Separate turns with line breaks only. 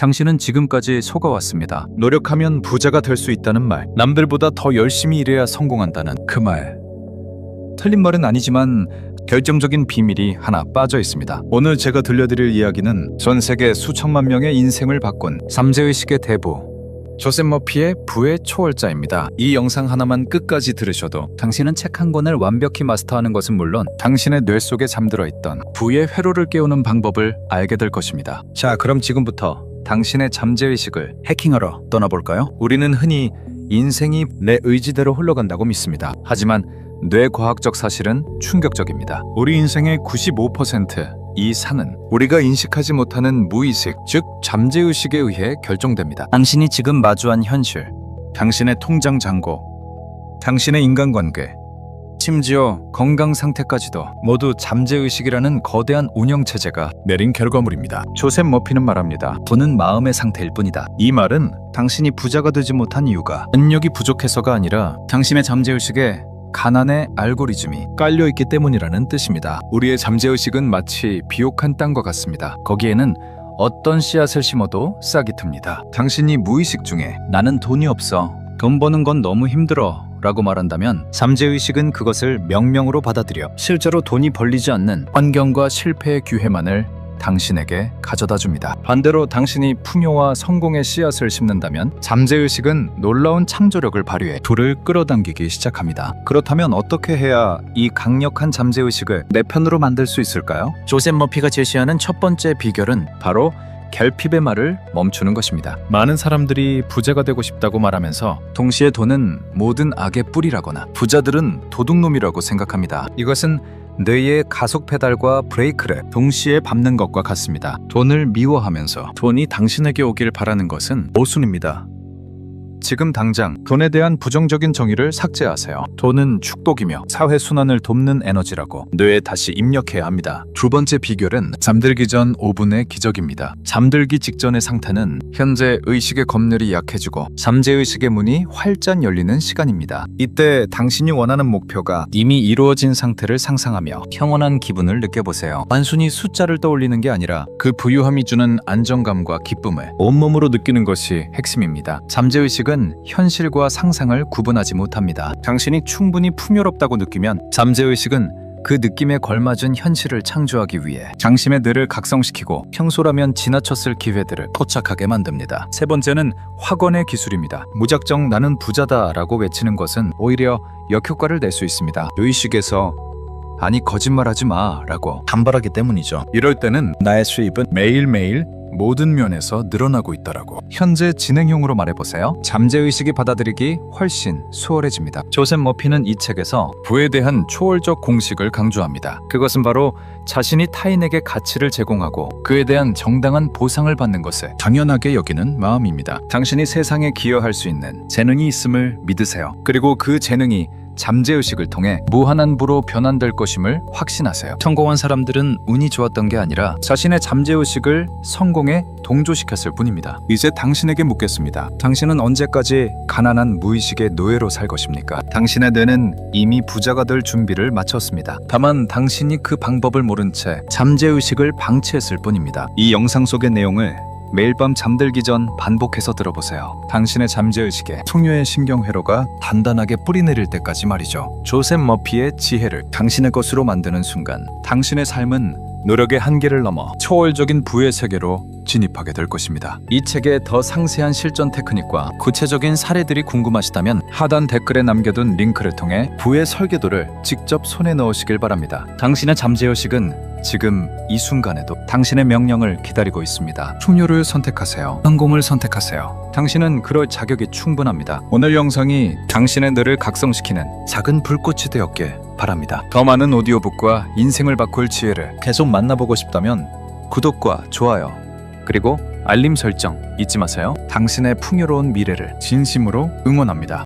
당신은 지금까지 속아왔습니다.
노력하면 부자가 될 수 있다는 말. 남들보다 더 열심히 일해야 성공한다는 그 말. 틀린 말은 아니지만 결정적인 비밀이 하나 빠져 있습니다. 오늘 제가 들려드릴 이야기는 전 세계 수천만 명의 인생을 바꾼 삼재의식의 대부 조셉 머피의 부의 초월자입니다. 이 영상 하나만 끝까지 들으셔도
당신은 책 한 권을 완벽히 마스터하는 것은 물론
당신의 뇌 속에 잠들어 있던
부의 회로를 깨우는 방법을 알게 될 것입니다.
자, 그럼 지금부터 당신의 잠재의식을 해킹하러 떠나볼까요? 우리는 흔히 인생이 내 의지대로 흘러간다고 믿습니다. 하지만 뇌과학적 사실은 충격적입니다. 우리 인생의 95% 이상은 우리가 인식하지 못하는 무의식, 즉 잠재의식에 의해 결정됩니다.
당신이 지금 마주한 현실,
당신의 통장 잔고, 당신의 인간관계, 심지어 건강 상태까지도 모두 잠재의식이라는 거대한 운영 체제가 내린 결과물입니다. 조셉 머피는 말합니다.
부는 마음의 상태일 뿐이다.
이 말은 당신이 부자가 되지 못한 이유가 능력이 부족해서가 아니라 당신의 잠재의식에 가난의 알고리즘이 깔려 있기 때문이라는 뜻입니다. 우리의 잠재의식은 마치 비옥한 땅과 같습니다. 거기에는 어떤 씨앗을 심어도 싹이 틉니다. 당신이 무의식 중에
나는 돈이 없어. 돈 버는 건 너무 힘들어. 라고 말한다면
잠재의식은 그것을 명령으로 받아들여 실제로 돈이 벌리지 않는 환경과 실패의 기회만을 당신에게 가져다 줍니다. 반대로 당신이 풍요와 성공의 씨앗을 심는다면 잠재의식은 놀라운 창조력을 발휘해 돌을 끌어당기기 시작합니다. 그렇다면 어떻게 해야 이 강력한 잠재의식을 내 편으로 만들 수 있을까요? 조셉 머피가 제시하는 첫 번째 비결은 바로 결핍의 말을 멈추는 것입니다. 많은 사람들이 부자가 되고 싶다고 말하면서 동시에 돈은 모든 악의 뿌리라거나 부자들은 도둑놈이라고 생각합니다. 이것은 뇌의 가속 페달과 브레이크를 동시에 밟는 것과 같습니다. 돈을 미워하면서 돈이 당신에게 오길 바라는 것은 모순입니다. 지금 당장 돈에 대한 부정적인 정의를 삭제하세요. 돈은 축복이며 사회 순환을 돕는 에너지라고 뇌에 다시 입력해야 합니다. 두 번째 비결은 잠들기 전 5분의 기적입니다. 잠들기 직전의 상태는 현재 의식의 검열이 약해지고 잠재 의식의 문이 활짝 열리는 시간입니다. 이때 당신이 원하는 목표가 이미 이루어진 상태를 상상하며 평온한 기분을 느껴보세요. 단순히 숫자를 떠올리는 게 아니라 그 부유함이 주는 안정감과 기쁨을 온몸으로 느끼는 것이 핵심입니다. 잠재 의식 은 현실과 상상을 구분하지 못합니다. 당신이 충분히 풍요롭다고 느끼면 잠재 의식은 그 느낌에 걸맞은 현실을 창조하기 위해 당신의 뇌를 각성시키고 평소라면 지나쳤을 기회들을 포착하게 만듭니다. 세 번째는 확언의 기술입니다. 무작정 나는 부자다 라고 외치는 것은 오히려 역효과를 낼 수 있습니다. 의식에서 아니 거짓말하지 마 라고 반발하기 때문이죠. 이럴 때는 나의 수입은 매일매일 모든 면에서 늘어나고 있더라고. 현재 진행형으로 말해보세요. 잠재의식이 받아들이기 훨씬 수월해집니다. 조셉 머피는 이 책에서 부에 대한 초월적 공식을 강조합니다. 그것은 바로 자신이 타인에게 가치를 제공하고 그에 대한 정당한 보상을 받는 것을 당연하게 여기는 마음입니다. 당신이 세상에 기여할 수 있는 재능이 있음을 믿으세요. 그리고 그 재능이 잠재의식을 통해 무한한 부로 변환될 것임을 확신하세요. 성공한 사람들은 운이 좋았던 게 아니라 자신의 잠재의식을 성공에 동조시켰을 뿐입니다. 이제 당신에게 묻겠습니다. 당신은 언제까지 가난한 무의식의 노예로 살 것입니까? 당신의 뇌는 이미 부자가 될 준비를 마쳤습니다. 다만 당신이 그 방법을 모른 채 잠재의식을 방치했을 뿐입니다. 이 영상 속의 내용을 매일 밤 잠들기 전 반복해서 들어보세요. 당신의 잠재의식에 풍요의 신경회로가 단단하게 뿌리내릴 때까지 말이죠. 조셉 머피의 지혜를 당신의 것으로 만드는 순간 당신의 삶은 노력의 한계를 넘어 초월적인 부의 세계로 진입하게 될 것입니다. 이 책의 더 상세한 실전 테크닉과 구체적인 사례들이 궁금하시다면 하단 댓글에 남겨둔 링크를 통해 부의 설계도를 직접 손에 넣으시길 바랍니다. 당신의 잠재의식은 지금 이 순간에도 당신의 명령을 기다리고 있습니다. 풍요를 선택하세요. 성공을 선택하세요. 당신은 그럴 자격이 충분합니다. 오늘 영상이 당신의 뇌를 각성시키는 작은 불꽃이 되었길 바랍니다. 더 많은 오디오북과 인생을 바꿀 지혜를 계속 만나보고 싶다면 구독과 좋아요 그리고 알림 설정 잊지 마세요. 당신의 풍요로운 미래를 진심으로 응원합니다.